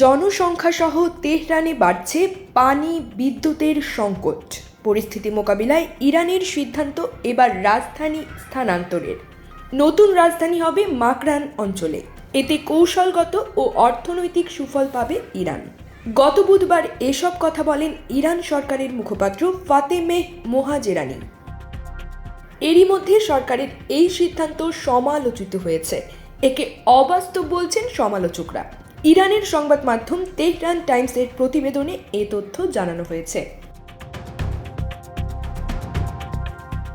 জনসংখ্যা সহ তেহরানে বাড়ছে পানি বিদ্যুতের সংকট। পরিস্থিতি মোকাবিলায় ইরানের সিদ্ধান্ত এবার রাজধানী স্থানান্তরের। নতুন রাজধানী হবে মাকরান অঞ্চলে। এতে কৌশলগত ও অর্থনৈতিক সুফল পাবে ইরান। গত বুধবার এসব কথা বলেন ইরান সরকারের মুখপাত্র ফাতেমেহ মোহাজেরানি। এরই মধ্যে সরকারের এই সিদ্ধান্ত সমালোচিত হয়েছে। একে অবাস্তব বলছেন সমালোচকরা। ইরানের সংবাদ মাধ্যম তেহরান টাইমসের প্রতিবেদনে এ তথ্য জানানো হয়েছে।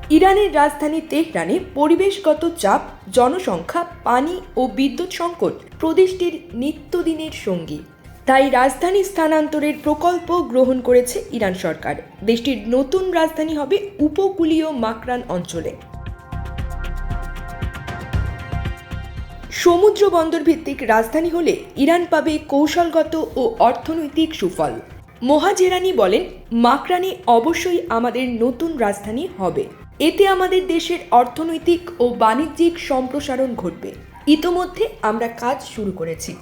ইরানের রাজধানী তেহরানে পরিবেশগত চাপ, জনসংখ্যা, পানি ও বিদ্যুৎ সংকট প্রদেশটির নিত্যদিনের সঙ্গী। তাই রাজধানী স্থানান্তরের প্রকল্প গ্রহণ করেছে ইরান সরকার। দেশটির নতুন রাজধানী হবে উপকূলীয় মাকরান অঞ্চলে। সমুদ্র বন্দর ভিত্তিক রাজধানী হলে ইরান পাবে কৌশলগত ও অর্থনৈতিক সুফল। মোহাজেরানি বলেন, মাকরানি অবশ্যই আমাদের নতুন রাজধানী হবে। এতে আমাদের দেশের অর্থনৈতিক ও বাণিজ্যিক সম্প্রসারণ ঘটবে। ইতোমধ্যে আমরা কাজ শুরু করেছি।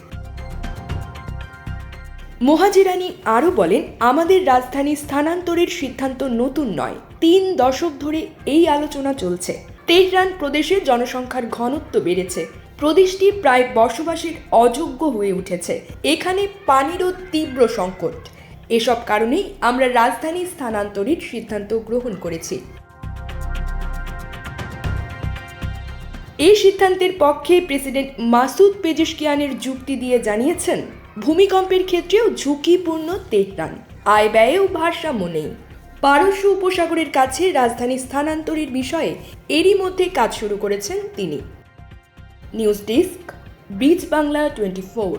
মোহাজিরানি আরও বলেন, আমাদের রাজধানী স্থানান্তরের সিদ্ধান্ত নতুন নয়। তিন দশক ধরে এই আলোচনা চলছে। তেহরান প্রদেশে জনসংখ্যার ঘনত্ব বেড়েছে। প্রদেশটি প্রায় বসবাসের অযোগ্য হয়ে উঠেছে। এখানে পানিরও তীব্র সংকট। এসব কারণেই আমরা রাজধানী স্থানান্তরের সিদ্ধান্ত গ্রহণ করেছি। এই সিদ্ধান্তের পক্ষে প্রেসিডেন্ট মাসুদ পেজেশকিয়ানের যুক্তি দিয়ে জানিয়েছেন, ভূমিকম্পের ক্ষেত্রেও ঝুঁকিপূর্ণ তেহরান আয় ব্যয়েও ভারসাম্য নেই। পারস্য উপসাগরের কাছে রাজধানী স্থানান্তরের বিষয়ে এরই মধ্যে কাজ শুরু করেছেন তিনি। News desk Bridge Bangla twenty four.